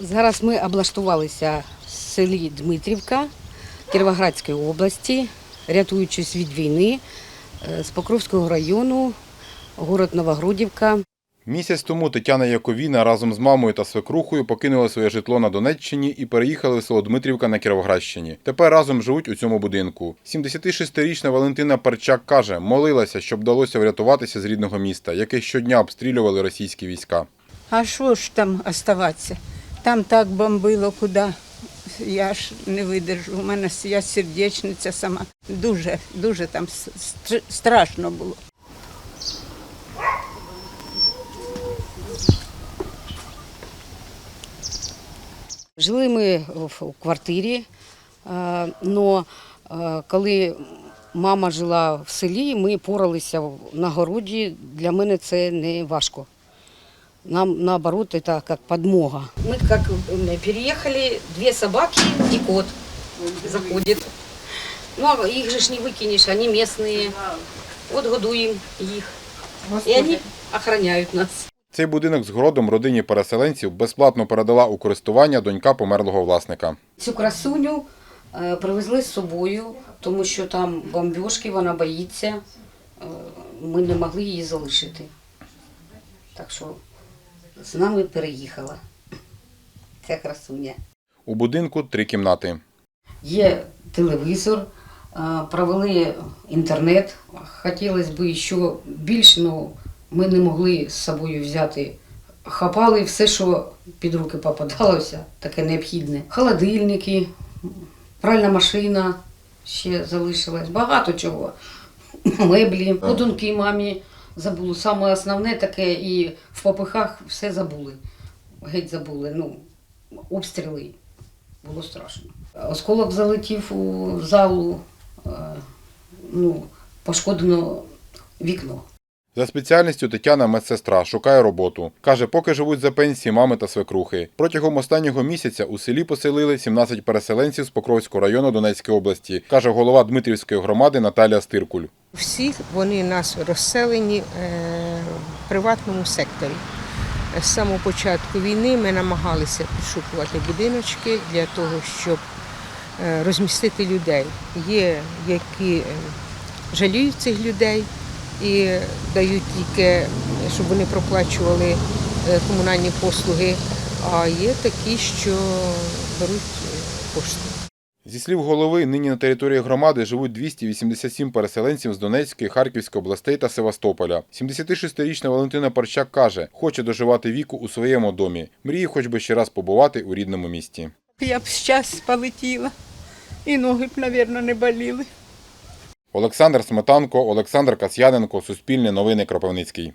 Зараз ми облаштувалися в селі Дмитрівка Кіровоградської області, рятуючись від війни е, з Покровського району, город Новогрудівка. Місяць тому Тетяна Яковіна разом з мамою та свекрухою покинули своє житло на Донеччині і переїхали в село Дмитрівка на Кіровоградщині. Тепер разом живуть у цьому будинку. 76-річна Валентина Парчак каже, молилася, щоб вдалося врятуватися з рідного міста, яке щодня обстрілювали російські війська. А що ж там оставатися? Там так бомбило, куди. Я ж не видержу. У мене я сердечниця сама. Дуже, дуже там стр- страшно було. Жили ми в квартирі, але коли мама жила в селі, ми поралися на городі. Для мене це не важко Нам наоборот, это как подмога. Мы как м, переехали, две собаки и кот заходит. Ну, а их же ж не выкинешь, они местные. Вот годуем их. И они охраняют нас. Цей будинок з городом родині переселенців безплатно передала у користування донька померлого власника. Цю красуню е, привезли з собою, тому що там бомбіжки, вона боїться. Е, Ми не могли її залишити. Так що з нами переїхала ця красуня. У будинку три кімнати. Є телевізор, провели інтернет. Хотілося б ще більше, але ми не могли з собою взяти. Хапали все, що під руки попадалося, таке необхідне. Холодильники, пральна машина ще залишилась, багато чого. Меблі, подунки мамі забули. Саме основне таке, і в попихах все забули. Геть забули. Ну, обстріли. Було страшно. Осколок залетів у залу, е, ну, пошкодено вікно. За спеціальністю Тетяна медсестра шукає роботу. Каже, поки живуть за пенсії мами та свекрухи. Протягом останнього місяця у селі поселили 17 переселенців з Покровського району Донецької області, каже голова Дмитрівської громади Наталія Стиркуль. Всі вони нас розселені е, в приватному секторі. З самого початку війни ми намагалися підшукувати будиночки для того, щоб е, розмістити людей. Є, які е, жаліють цих людей і дають тільки, щоб вони проплачували комунальні послуги, а є такі, що беруть кошти. Зі слів голови, нині на території громади живуть 287 переселенців з Донецької, Харківської областей та Севастополя. 76-річна Валентина Парчак каже, хоче доживати віку у своєму домі. Мріє хоч би ще раз побувати у рідному місті. Я б щас полетіла. І ноги б, мабуть, не боліли. Олександр Сметанко, Олександр Касьяненко, Суспільне новини Кропивницький.